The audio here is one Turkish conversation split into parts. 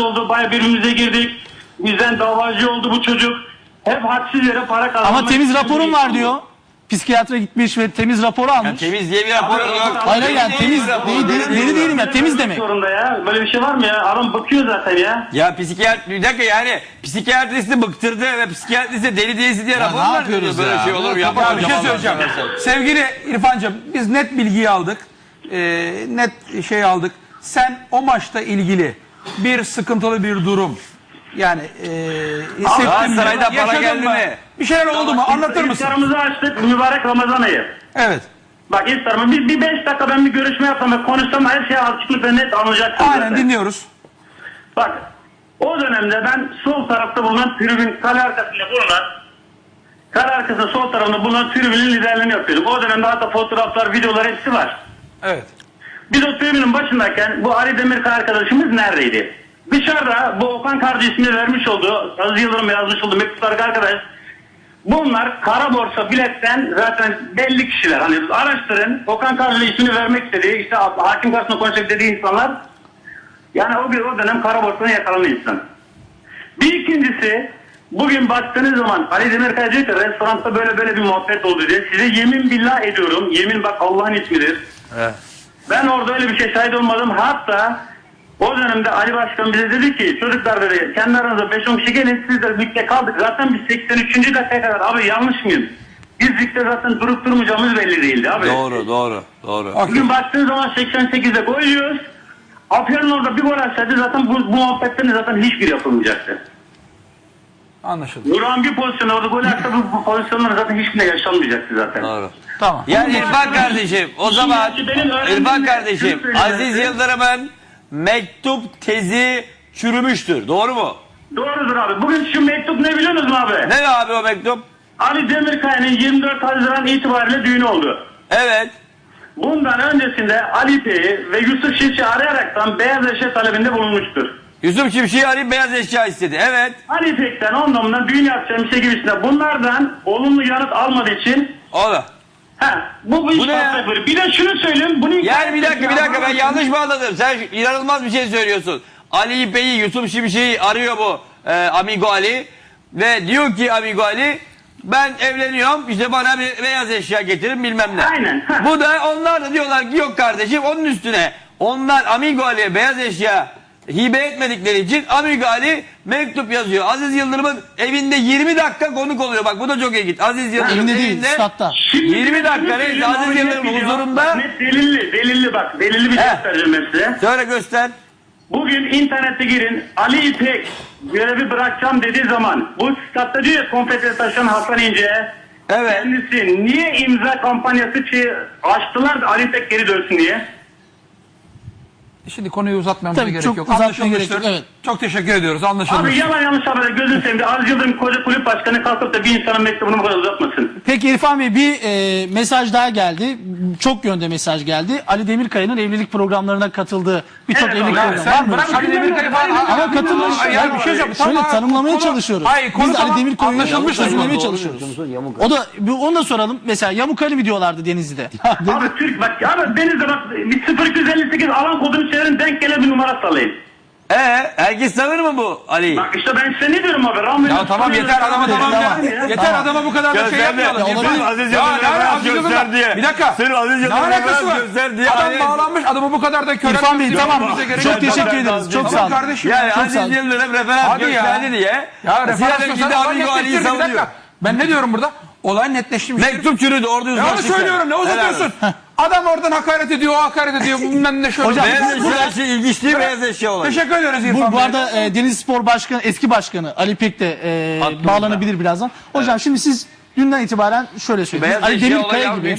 oldu. Baya birbirimize girdik. Bizden davacı oldu bu çocuk. Hep haksız yere para kazanmak Ama temiz için raporun bir- var diyor. Psikiyatra gitmiş ve temiz raporu almış. Temiz diye bir rapor yok. Hayır hayır yani temiz değil, deli değilim ya temiz demek. Zorunda ya. Böyle bir şey var mı ya? Adam bakıyor zaten ya. Ya psikiyatri bir dakika yani psikiyatristi bıktırdı ve psikiyatristi deli değilsin diye rapor ne var yapıyoruz Böyle ya? şey olur mu? Ya Yapamam. bir şey söyleyeceğim. Sevgili İrfan'cığım biz net bilgiyi aldık. Ee, net şey aldık. Sen o maçta ilgili bir sıkıntılı bir durum yani e, hissettin mi? Galatasaray'da para Yaşadın geldi mı? mi? Bir şeyler oldu mu? Anlatır mısın? İftarımızı açtık. Mübarek Ramazan ayı. Evet. Bak iftarımı bir, bir beş dakika ben bir görüşme yapsam ve konuşsam her şey açıklık ve net anlayacaksın. Aynen zaten. dinliyoruz. Bak o dönemde ben sol tarafta bulunan tribün kale arkasında bulunan kale arkasında sol tarafında bulunan tribünün liderliğini yapıyordum. O dönemde hatta fotoğraflar, videolar hepsi var. Evet. Biz o tribünün başındayken bu Ali Demirkay arkadaşımız neredeydi? Dışarıda bu Okan Karcı ismini vermiş olduğu, Aziz Yıldırım yazmış olduğu mektuplardaki arkadaş bunlar kara borsa biletten zaten belli kişiler. Hani araştırın Okan Karcı ismini vermek istediği işte hakim karşısında konuşacak dediği insanlar yani o bir o dönem kara borsana yakalanan insan. Bir ikincisi bugün baktığınız zaman Ali Demirkay diyor ki restoranda böyle böyle bir muhabbet oldu diye. Size yemin billah ediyorum. Yemin bak Allah'ın ismidir. Ben orada öyle bir şey şahit olmadım. Hatta o dönemde Ali Başkan bize dedi ki çocuklar dedi kendi aranızda 5-10 kişi gelin siz de ligde kaldık. Zaten biz 83. dakikaya kadar abi yanlış mıyım? Biz ligde zaten durup durmayacağımız belli değildi abi. Doğru doğru doğru. Bugün baktığın zaman 88'de gol yiyoruz. Afyon'un orada bir gol atsaydı zaten bu, bu muhabbetlerin zaten hiçbir yapılmayacaktı. Anlaşıldı. Duran bir pozisyonda orada gol atsa bu, bu pozisyonlar zaten hiçbirine yaşanmayacaktı zaten. Doğru. Tamam. Yani İrfan kardeşim o zaman İrfan kardeşim söyleyeyim Aziz. Yıldırım'ın mektup tezi çürümüştür. Doğru mu? Doğrudur abi. Bugün şu mektup ne biliyor musunuz abi? Ne abi o mektup? Ali Demirkaya'nın 24 Haziran itibariyle düğünü oldu. Evet. Bundan öncesinde Ali Bey'i ve Yusuf Şiş'i arayaraktan beyaz eşya talebinde bulunmuştur. Yusuf Çiftçi'yi arayıp beyaz eşya istedi. Evet. İpek'ten ondan düğün yapacağım şey gibisine bunlardan olumlu yanıt almadığı için O da. ha, bu, bu, iş ne ya? Bir de şunu söyleyeyim. Bunu Yani bir dakika bir dakika ben yanlış mı anladım? Sen şu- inanılmaz bir şey söylüyorsun. Ali İpek'i Yusuf Şimşek'i arıyor bu e, Amigo Ali ve diyor ki Amigo Ali ben evleniyorum işte bana bir beyaz eşya getirin bilmem ne. Aynen. Bu da onlar da diyorlar ki yok kardeşim onun üstüne onlar Amigo Ali'ye beyaz eşya hibe etmedikleri için Amigo Ali mektup yazıyor. Aziz Yıldırım'ın evinde 20 dakika konuk oluyor. Bak bu da çok ilginç. Aziz Yıldırım Evinde değil statta. Şimdi 20 bir de dakika neyse Aziz Yıldırım'ın huzurunda Bak, Net delilli, delilli bak. Delilli bir göstereceğim size. söyle göster. Bugün internete girin. Ali İpek görevi bırakacağım dediği zaman bu statta diyor ya konfeti taşıyan Hasan İnce Evet. kendisi niye imza kampanyası açtılar da Ali İpek geri dönsün diye? Şimdi konuyu uzatmamıza Tabii, gerek çok yok. uzatmaya gerek yok, evet. Çok teşekkür ediyoruz. Anlaşılmış. Abi yalan yanlış haber gözünü seveyim. de Aziz Yıldırım koca kulüp başkanı kalkıp da bir insanın mektubunu bu kadar uzatmasın. Peki İrfan Bey bir e, mesaj daha geldi. Çok yönde mesaj geldi. Ali Demirkaya'nın evlilik programlarına katıldığı birçok Evet, evlilik abi, programı Sen var mı? bırak Ali Demirkay'ı falan. Ama katılmış. Ya bir şey söyleyeyim. Şöyle Tamam, tanımlamaya konu- çalışıyoruz. Hayır, konu Biz Ali tamam, Demirkaya'yı anlaşılmıştır. tanımlamaya Doğru çalışıyoruz. O da bu- onu da soralım. Mesela Yamuk Ali mi diyorlardı Denizli'de? Abi Türk bak abi Deniz'de bak bir 0258 alan kodunu çevirin denk gelen bir numara sallayın. Ee, herkes tanır mı bu Ali'yi? Bak işte ben size ne diyorum abi? Rahmetli Ya tamam yeter adama tamam Tamam. ya. Yeter adama bu kadar da şey Gösterdi. yapmayalım. Ya, olabilir. Aziz Ya, referans Aziz göster diye. Bir dakika. Sırf Aziz Ne alakası var? göster diye. Adam Ali- bağlanmış adamı bu kadar da köre İrfan Bey tamam. Çok teşekkür ederiz. Çok sağ olun. Kardeşim. Yani Çok Aziz. Yıldırım referans ya. gösterdi diye. Ya referans göstersen Amigo Ali'yi dakika. Ben ne diyorum burada? Olay netleşmiş. Mektup çürüdü orada Ya onu söylüyorum ne uzatıyorsun? Adam oradan hakaret ediyor, o hakaret ediyor. Bilmem ne şöyle. Hocam, Beyaz Bu- eşya şey ilginç değil beyaz eşya. Teşekkür ederiz İrfan Bu, bu arada e, Deniz Spor Başkanı, eski başkanı Ali Pek de e, bağlanabilir birazdan. Hocam şimdi siz dünden itibaren şöyle söyleyeyim. Beyaz Ali Demirkaya gibi.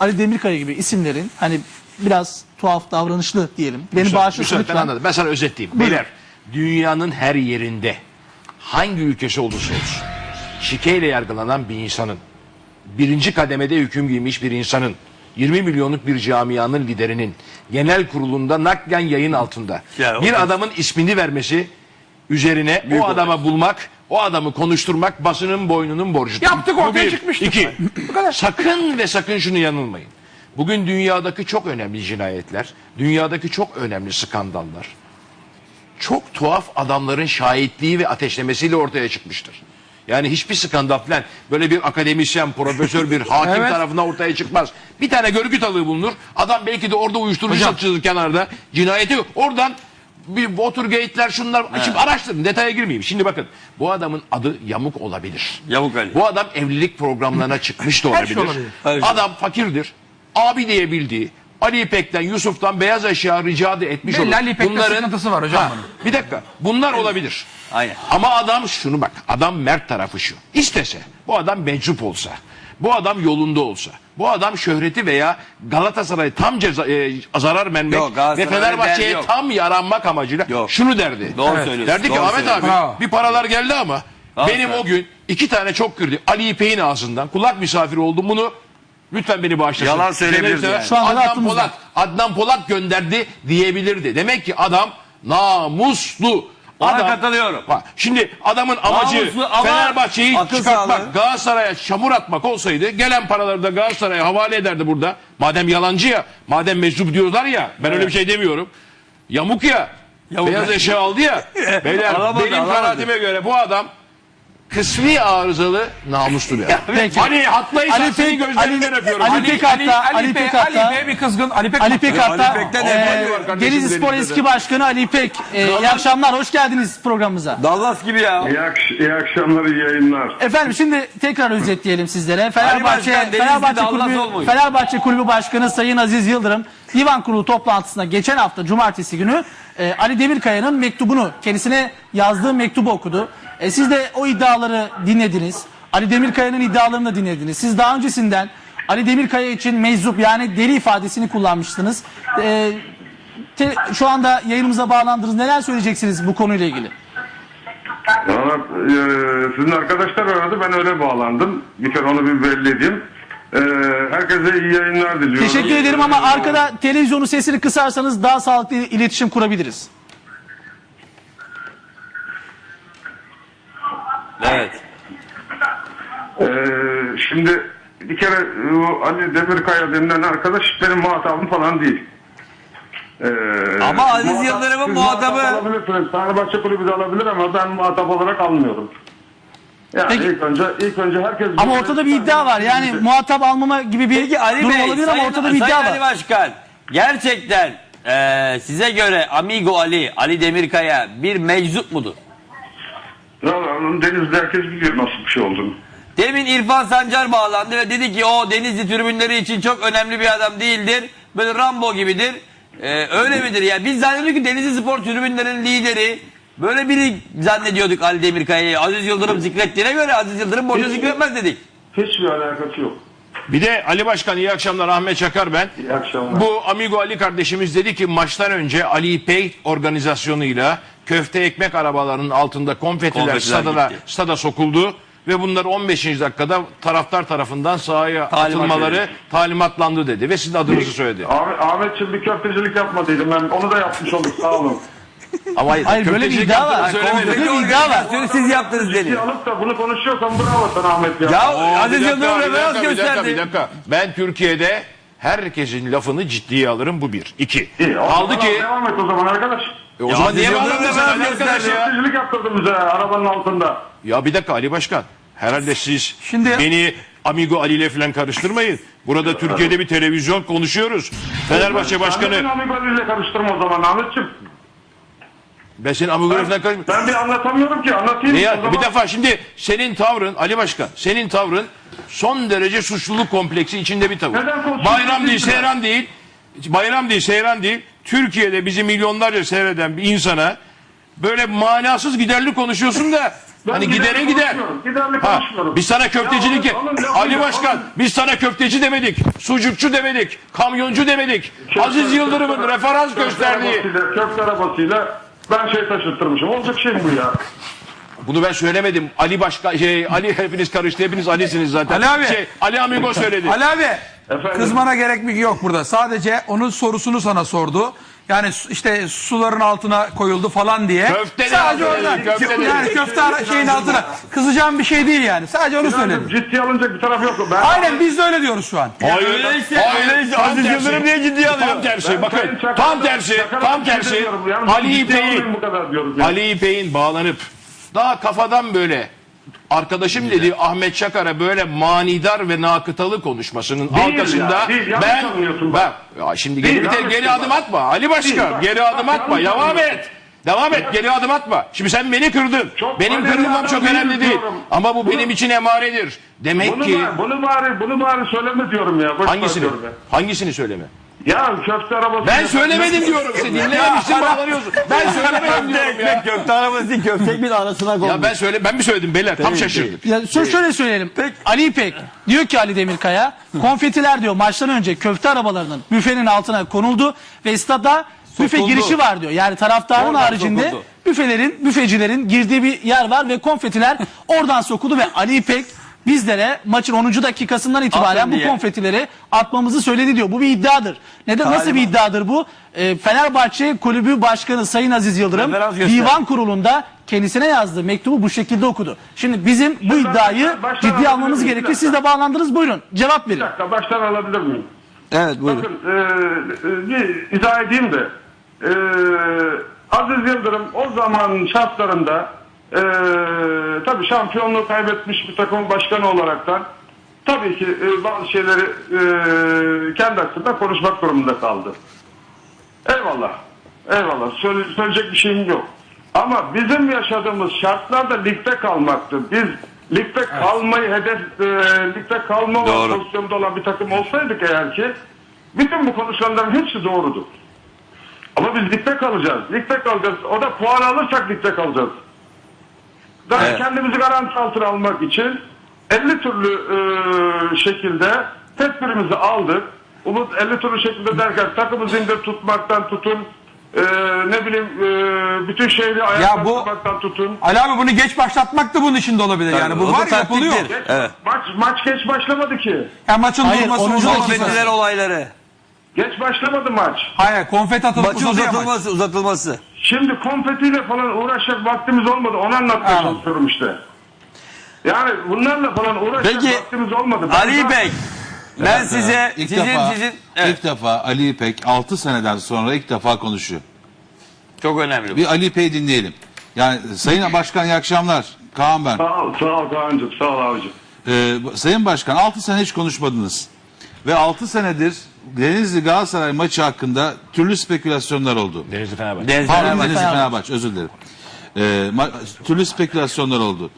Ali Demirkaya gibi isimlerin hani biraz tuhaf davranışlı diyelim. Beni Müsaade- bağışlasın müsaade, ben lütfen. anladım. Ben sana özetleyeyim. Beyler, dünyanın her yerinde hangi ülkesi olursa olsun şikeyle yargılanan bir insanın, birinci kademede hüküm giymiş bir insanın, 20 milyonluk bir camianın liderinin genel kurulunda naklen yayın altında Ya, o bir da- adamın ismini vermesi üzerine o adama bulmak, o adamı konuşturmak basının boynunun borcudur. Yaptık, ortaya bir. çıkmıştır. İki, Bu kadar. sakın ve sakın şunu yanılmayın. Bugün dünyadaki çok önemli cinayetler, dünyadaki çok önemli skandallar, çok tuhaf adamların şahitliği ve ateşlemesiyle ortaya çıkmıştır. Yani hiçbir skandal falan böyle bir akademisyen, profesör, bir hakim Evet. tarafından ortaya çıkmaz. Bir tane görgü tanığı bulunur. Adam belki de orada uyuşturucu Hocam. satışıdır kenarda. Cinayeti oradan bir Watergate'ler şunlar. Şimdi araştırın detaya girmeyeyim. Şimdi bakın bu adamın adı Yamuk olabilir. Yamuk Ali. Bu adam evlilik programlarına çıkmış da Her olabilir. şey olabilir. Her şey. Adam fakirdir. Abi diye bildiği Ali İpek'ten, Yusuf'tan beyaz eşya rica da etmiş Belli olur. Ali İpek'te sıkıntısı var hocam bunun. Bir dakika. Bunlar olabilir. Aynen. Ama adam şunu bak. Adam mert tarafı şu. İstese. Bu adam meczup olsa. Bu adam yolunda olsa. Bu adam şöhreti veya Galatasaray'a tam ceza, e, zarar vermek Yok, ve derdi Fenerbahçe'ye yok. tam yaranmak amacıyla Yok. şunu derdi. Doğru Evet. söylüyorsun. Derdi ki doğru Ahmet abi söylüyorsun. Bravo. bir paralar geldi ama Aferin. benim o gün iki tane çok girdi. Ali İpek'in ağzından kulak misafiri oldum bunu lütfen beni bağışlasın. Yalan söyleyebilirdi Cenab-ı yani. Şu anda Adnan. Polat, Adnan Polat gönderdi diyebilirdi. Demek ki adam namuslu. Ona Adam- katılıyorum. Bak, Şimdi adamın amacı Namuslu ama Fenerbahçe'yi akıl çıkartmak, sağlığı. Galatasaray'a çamur atmak olsaydı gelen paraları da Galatasaray'a havale ederdi burada. Madem yalancı ya, madem meczup diyorlar ya, ben öyle bir şey demiyorum. Yamuk ya, Yamuk. beyaz eşya aldı ya. Beyler Alamadı, benim alamadı. kanaatime göre bu adam kısmi arızalı namuslu bir adam. Peki. Hani hatlaysan Ali senin Pek- gözlerinden Ali- öpüyorum. Ali Pek hatta, Ali Pe- Pek Ali hatta, Pe bir kızgın. Ali Pek Ali Pek hatta, Ali Pek'ten e, nefret var kardeşim Denizli Spor benim eski başkanı Ali İpek. E, iyi akşamlar, hoş geldiniz programımıza. Dallas gibi ya. İyi, akş- iyi akşamlar, iyi yayınlar. Efendim şimdi tekrar özetleyelim sizlere. Fenerbahçe Başkan, Denizli Fenerbahçe Dallas Kulübü olmuş. Fenerbahçe Kulübü Başkanı Sayın Aziz Yıldırım divan kurulu toplantısında geçen hafta cumartesi günü e, Ali Demirkaya'nın mektubunu kendisine yazdığı mektubu okudu. E, siz de o iddiaları dinlediniz. Ali Demirkaya'nın iddialarını da dinlediniz. Siz daha öncesinden Ali Demirkaya için meczup yani deli ifadesini kullanmıştınız. E, te- şu anda yayınımıza bağlandınız. Neler söyleyeceksiniz bu konuyla ilgili? Valla e, sizin arkadaşlar aradı, ben öyle bağlandım. Bir kere onu bir belli edeyim. E, herkese iyi yayınlar diliyorum. Teşekkür ederim ama arkada televizyonun sesini kısarsanız daha sağlıklı iletişim kurabiliriz. Evet. e, şimdi bir kere e, o Ali Demirkaya denilen arkadaş benim muhatabım falan değil. E, Ama Aziz Yıldırım'ın muhatabı- muhatap olabilirsiniz. Fenerbahçe kulübü de alabilir ama ben muhatap olarak almıyorum. Yani Peki. ilk önce ilk önce herkes Ama ortada bir iddia var. Yani muhatap almama gibi bir Peki Ali durum Bey, olabilir ama Sayın, ortada bir iddia Sayın var. Ali Başkan, gerçekten eee, size göre Amigo Ali, Ali Demirkaya bir meczup mudur? Onun Denizli herkes biliyor nasıl bir şey olduğunu. Demin İrfan Sancar bağlandı ve dedi ki o Denizli tribünleri için çok önemli bir adam değildir. Böyle Rambo gibidir. Eee, öyle midir ya? Biz zannediyorduk ki Denizli Spor tribünlerinin lideri böyle biri zannediyorduk Ali Demirkaya'yı. Aziz Yıldırım zikrettiğine göre Aziz Yıldırım boşa zikretmez dedik. Hiçbir alakası yok. Bir de Ali Başkan iyi akşamlar Ahmet Çakar ben. İyi akşamlar. Bu Amigo Ali kardeşimiz dedi ki maçtan önce Ali İpek organizasyonuyla köfte ekmek arabalarının altında konfetiler, Konfetiler stada, gitti. stada sokuldu. Ve bunlar 15. dakikada taraftar tarafından sahaya Talimat atılmaları verildi. talimatlandı dedi. Ve sizin adınızı söyledi. Ahmet, Ahmetciğim bir köftecilik yapmadıydım ben. Onu da yapmış olduk sağ olun. Ama Hayır, böyle bir köftecilik iddia var. söylemedi. Böyle bir iddia var. Organizasyonu siz yaptınız Ciddi deniyor. alıp da bunu konuşuyorsan bravo sana Ahmet ya. Ya Oo, Aziz bir dakika, Yıldırım bir referans dakika, bir dakika, gösterdi. bir dakika. Ben Türkiye'de herkesin lafını ciddiye alırım bu bir. İki. İyi, o Kaldı zaman ki Devam et o zaman arkadaş. E, o Ya zaman niye sen arkadaş ya. Köftecilik yaptırdın bize arabanın altında. Ya bir dakika Ali Başkan. Herhalde siz Şimdi- beni Amigo Ali ile falan karıştırmayın. Burada Türkiye'de bir televizyon konuşuyoruz. Fenerbahçe Sen Başkanı beni Amigo ile karıştırma o zaman Ahmetciğim. ben senin Amigo ile falan karıştırmıyorum. Ben bir anlatamıyorum ki anlatayım. Ne ya? zaman. Bir defa şimdi senin tavrın Ali Başkan, senin tavrın son derece suçluluk kompleksi içinde bir tavır. Bayram değil, seyran değil. Bayram değil, seyran değil. Türkiye'de bizi milyonlarca seyreden bir insana böyle manasız giderli konuşuyorsun da Ben hani gidere gider. giderli Ha, biz sana köftecilik Ya oğlum, lafını Ali Başkan oğlum. biz sana köfteci demedik. Sucukçu demedik. Kamyoncu demedik. Aziz Yıldırım'ın referans Köfte gösterdiği arabasıyla- Köfte arabasıyla ben şey taşıttırmışım. Olacak şey mi bu ya? Bunu ben söylemedim. Ali Başkan şey Ali hepiniz karıştı. Hepiniz Ali'siniz zaten. Ali abi. Şey, Ali Amigo söyledi. Ali abi Efendim? kızmana gerek mi yok burada. Sadece onun sorusunu sana sordu. Yani işte suların altına koyuldu falan diye. Köfte de Sadece oradan. köfte yani köfte ara- şeyin altına. Kızacağım bir şey değil yani. Sadece onu söyledim. Ciddiye alınacak bir taraf yok. Ben Aynen biz de öyle diyoruz şu an. Öyle işte, öyle işte. Aziz Yıldırım niye ciddiye Tam alıyor? tersi bakın. Tam tersi. Tam şey tersi. Ali İpek'in almayın bu kadar diyoruz ya. Ali İpek'in bağlanıp daha kafadan böyle arkadaşım dediği Ahmet Çakar'a böyle manidar ve nakıtalı konuşmasının Değil arkasında ya, değil. Yanlış ben anlıyorsun bak bak. ya şimdi Değil, geri, bir de yanlış geri bak. adım atma Ali Başkan bak. geri adım atma yanlış devam anlıyorsun. et devam et geri adım atma şimdi sen beni kırdın Çok benim önemli kırılmam adam çok önemli değil diyorum. ama bu Bunu- benim için emaredir demek Bunu, ki bari, bunu bari bunu bari söyleme diyorum ya. Boş ver hangisini diyorum ya. hangisini söyleme Ya köfte arabası. ben söylemedim diyorum sen dinlememişsin bağlanıyorsun ben söylemedim diyorum ya Köfte arabası değil, köfte ekmeğin arasına koymuş. ya ben söyle ben mi söyledim beyler tam şaşırdık Ya şö- şöyle söyleyelim. Ali İpek diyor ki Ali Demirkaya konfetiler diyor maçtan önce köfte arabalarının büfenin altına konuldu ve stada büfe Sokuldu. girişi var diyor. Yani taraftarın Oradan haricinde sokuldu. büfelerin, büfecilerin girdiği bir yer var ve konfetiler oradan sokuldu ve Ali İpek bizlere maçın 10. dakikasından itibaren Atın bu diye. konfetileri atmamızı söyledi diyor. Bu bir iddiadır. Neden nasıl bir iddiadır bu? Ee, Fenerbahçe Kulübü Başkanı Sayın Aziz Yıldırım Referans göster. divan kurulunda kendisine yazdığı mektubu bu şekilde okudu. Şimdi bizim bu Şimdi iddiayı alabilir almamız miyim? gerekiyor. Bir Siz de bağlandınız. Buyurun cevap Bir verin. dakika baştan alabilir miyim? Evet buyurun. Bakın e, e, bir izah edeyim de. E, Aziz Yıldırım o zaman şartlarında e, tabii şampiyonluğu kaybetmiş bir takım başkanı olaraktan tabii ki e, bazı şeyleri e, kendi hakkında konuşmak durumunda kaldı. Eyvallah. Eyvallah. Söyle, söyleyecek bir şeyim yok. Ama bizim yaşadığımız şartlarda ligde kalmaktı. Biz ligde kalmayı hedef, e, ligde kalma pozisyonda olan bir takım olsaydık eğer ki bütün bu konuşulanların hepsi doğrudur. Ama biz ligde kalacağız. Ligde kalacağız. O da puan alırsak ligde kalacağız. Daha Evet. kendimizi garanti altına almak için 50 türlü e, şekilde tedbirimizi aldık. Umut 50 türlü şekilde derken takımı zinde tutmaktan tutun e, ne bileyim e, bütün şehri ayakta bu- tutmaktan tutun. Ali abi bunu geç başlatmak da bunun içinde olabilir yani. Bu var ya yapılıyor. Geç, Evet. maç, maç geç başlamadı ki. Ya maçın Hayır, durması 10. uzaması. Konfetiler olayları. Geç başlamadı maç. Hayır konfet atılıp Maçın uzatılması, uzatılması. Şimdi konfetiyle falan uğraşacak vaktimiz olmadı. Onu anlatmaya Anladım. çalışıyorum işte. Yani bunlarla falan uğraşacak Peki, vaktimiz olmadı. Ben Ali Bey, ben size, ilk sizin, defa, sizin, evet, ilk defa Ali İpek 6 seneden sonra ilk defa konuşuyor. çok önemli. bu. Bir Ali İpek'i dinleyelim. Yani Sayın Başkan iyi akşamlar. Kaan ben. Sağ ol, sağ ol Kaan'cığım, sağ ol abicim. Ee, Sayın Başkan 6 sene hiç konuşmadınız. Ve 6 senedir Denizli Galatasaray maçı hakkında türlü spekülasyonlar oldu. Denizli Fenerbahçe Deniz Pardon Fenerbahçe. Denizli Fenerbahçe özür dilerim. Ee, ma- türlü spekülasyonlar oldu.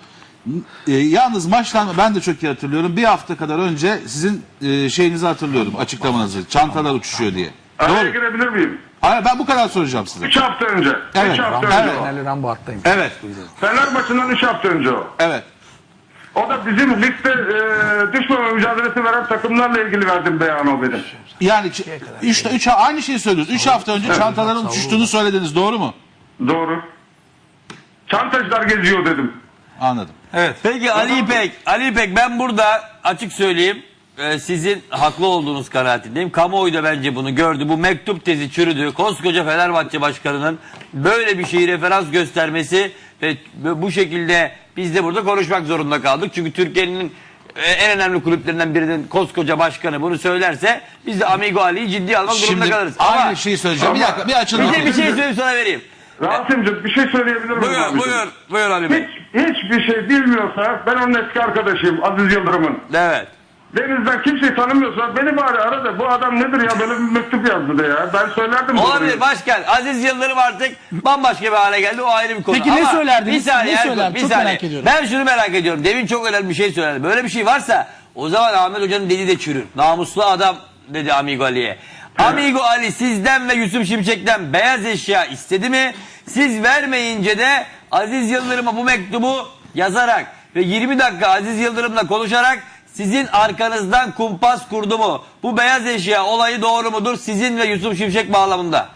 Ee, yalnız maçtan ben de çok iyi hatırlıyorum. Bir hafta kadar önce sizin e, şeyinizi hatırlıyorum açıklamanızı. Çantalar uçuşuyor diye. Araya Doğru. girebilir miyim? Hayır ben bu kadar soracağım size. 3 hafta önce. 3 Evet, hafta evet. önce. Evet. Fener maçından 3 hafta önce o. Evet. O da bizim ligde e, düşmeme mücadelesi veren takımlarla ilgili verdiğim beyan o benim. Yani 3 üç, aynı şeyi söylüyoruz. 3 hafta önce çantaların uçuştuğunu söylediniz. Doğru mu? Doğru. Çantacılar geziyor dedim. Anladım. Evet. Peki Ali İpek, Ali İpek ben burada açık söyleyeyim. e, sizin haklı olduğunuz kanaatindeyim. Kamuoyu da bence bunu gördü. Bu mektup tezi çürüdü. Koskoca Fenerbahçe Başkanı'nın böyle bir şeyi referans göstermesi ve bu şekilde biz de burada konuşmak zorunda kaldık. Çünkü Türkiye'nin e, en önemli kulüplerinden birinin koskoca başkanı bunu söylerse biz de Amigo Ali'yi ciddiye almak durumunda Şimdi kalırız. aynı Ama şeyi söyleyeceğim. Bir dakika bir açılın. bir, şey- bir şey söyleyeyim sana vereyim. Rasim'cim bir şey söyleyebilir miyim? Buyur, abicim? buyur, buyur Ali Bey. Hiç, hiçbir şey bilmiyorsa ben onun eski arkadaşıyım Aziz Yıldırım'ın. Evet. Deniz'den kimseyi tanımıyorsa beni bari ara da bu adam nedir ya böyle bir mektup yazdı da ya. Ben söylerdim. Olabilir başkan. Aziz Yıldırım artık bambaşka bir hale geldi. O ayrı bir konu. Peki ne Ama söylerdiniz? Bir saniye Ne Erkut, söylerdiniz? bir Çok saniye. merak ediyorum. Ben şunu merak ediyorum. Demin çok önemli bir şey söyledi. Böyle bir şey varsa o zaman Ahmet Hoca'nın dili de çürür. Namuslu adam dedi Amigo Ali'ye. Amigo Ali sizden ve Yusuf Şimşek'ten beyaz eşya istedi mi? Siz vermeyince de Aziz Yıldırım'a bu mektubu yazarak ve 20 dakika Aziz Yıldırım'la konuşarak sizin arkanızdan kumpas kurdu mu? Bu beyaz eşya olayı doğru mudur sizin ve Yusuf Şimşek bağlamında?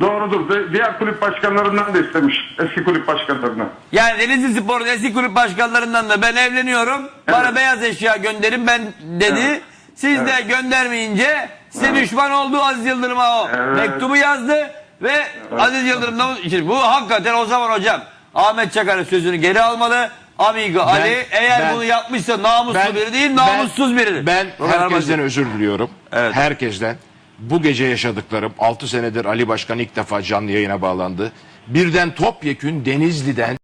Doğrudur. Diğer kulüp başkanlarından da istemiş. Eski kulüp başkanlarından. Yani Denizli Spor'un eski kulüp başkanlarından da ben evleniyorum. Bana Evet. beyaz eşya gönderin ben dedi. Evet. Siz de göndermeyince size düşman oldu Aziz Yıldırım'a o Evet. mektubu yazdı Ve Aziz Yıldırım'dan bu hakikaten o zaman hocam Ahmet Çakar'ın sözünü geri almalı. Amigo Ali eğer ben- bunu yapmışsa namuslu Ben- biri değil ben- namussuz biridir. Ben kadar herkesten özür diliyorum. Evet. Herkesten. Bu gece yaşadıklarım 6 senedir Ali Başkan ilk defa canlı yayına bağlandı. Birden topyekün Denizli'den